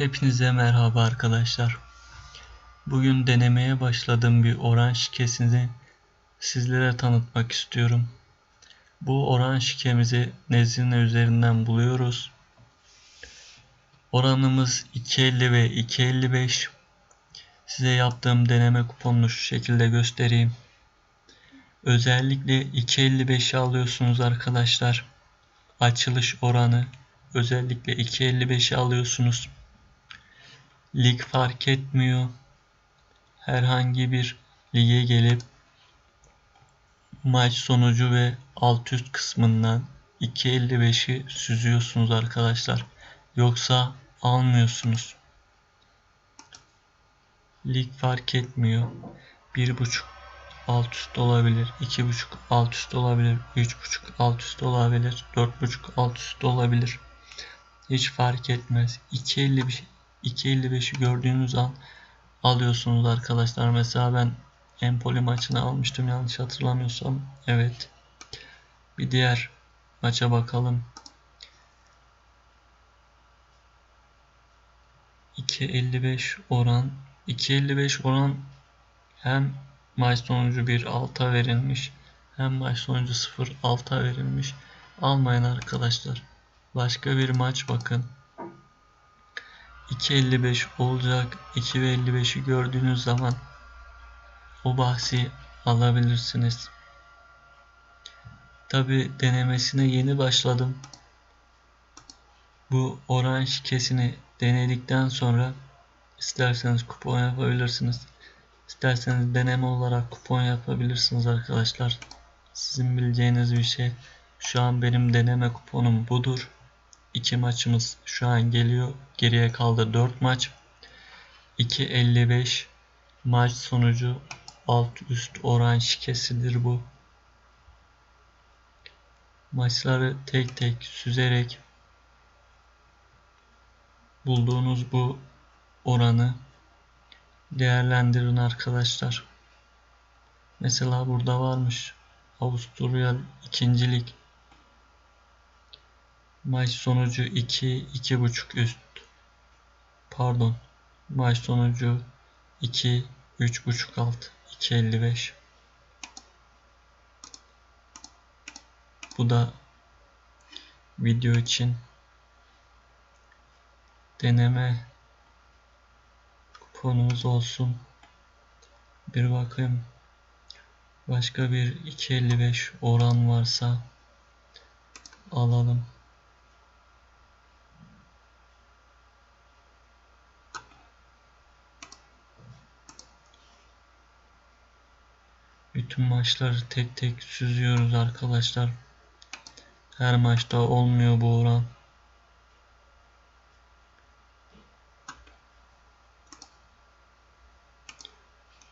Hepinize merhaba arkadaşlar. Bugün denemeye başladığım bir oran şikesini sizlere tanıtmak istiyorum. Bu oran şikemizi Nezine üzerinden buluyoruz. Oranımız 2.50 ve 2.55. Size yaptığım deneme kuponunu şu şekilde göstereyim. Özellikle 2.55'i alıyorsunuz arkadaşlar. Açılış oranı özellikle 2.55'i alıyorsunuz. Lig fark etmiyor. Herhangi bir lige gelip maç sonucu ve alt üst kısmından 2.55'i süzüyorsunuz arkadaşlar. Yoksa almıyorsunuz. Lig fark etmiyor. 1.5 alt üst olabilir. 2.5 alt üst olabilir. 3.5 alt üst olabilir. 4.5 alt üst olabilir. Hiç fark etmez. 2.50 2.55'i gördüğünüz an alıyorsunuz arkadaşlar. Mesela ben Empoli maçını almıştım yanlış hatırlamıyorsam. Evet. Bir diğer maça bakalım. 2.55 oran 2.55 oran hem maç sonucu 1 alta verilmiş hem maç sonucu 0 alta verilmiş. Almayın arkadaşlar. Başka bir maç bakın. 2.55 olacak. 2.55'i gördüğünüz zaman o bahsi alabilirsiniz. Tabi denemesine yeni başladım. Bu oran şikesini denedikten sonra isterseniz kupon yapabilirsiniz. İsterseniz deneme olarak kupon yapabilirsiniz arkadaşlar. Sizin bileceğiniz bir şey. Şu an benim deneme kuponum budur. İki maçımız şu an geliyor. Geriye kaldı 4 maç. 2.55 maç sonucu alt üst oran şikesidir bu. Maçları tek tek süzerek bulduğunuz bu oranı değerlendirin arkadaşlar. Mesela burada varmış Avusturya ikincilik Maç sonucu 2 2.5 üst. Pardon. Maç sonucu 2 3.5 alt. 2.55. Bu da video için deneme kuponumuz olsun. Bir bakayım. Başka bir 2.55 oran varsa alalım. Bütün maçları tek tek süzüyoruz arkadaşlar. Her maçta olmuyor bu oran.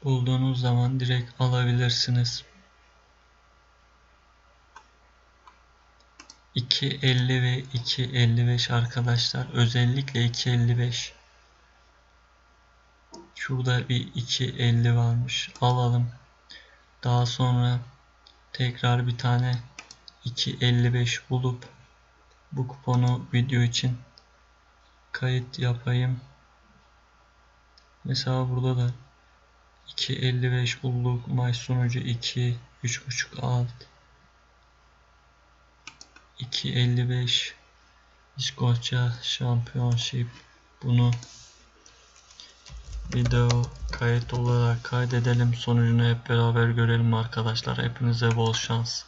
Bulduğunuz zaman direkt alabilirsiniz. 2.50 ve 2.55 arkadaşlar. Özellikle 2.55. Şurada bir 2.50 varmış. Alalım. Daha sonra tekrar bir tane 2.55 bulup bu kuponu video için kayıt yapayım. Mesela burada da 2.55 bulduk. Maç sonucu 2 3.5 alt 2.55 İskoçya Championship bunu video kayıt olarak kaydedelim. Sonucunu hep beraber görelim arkadaşlar. Hepinize bol şans.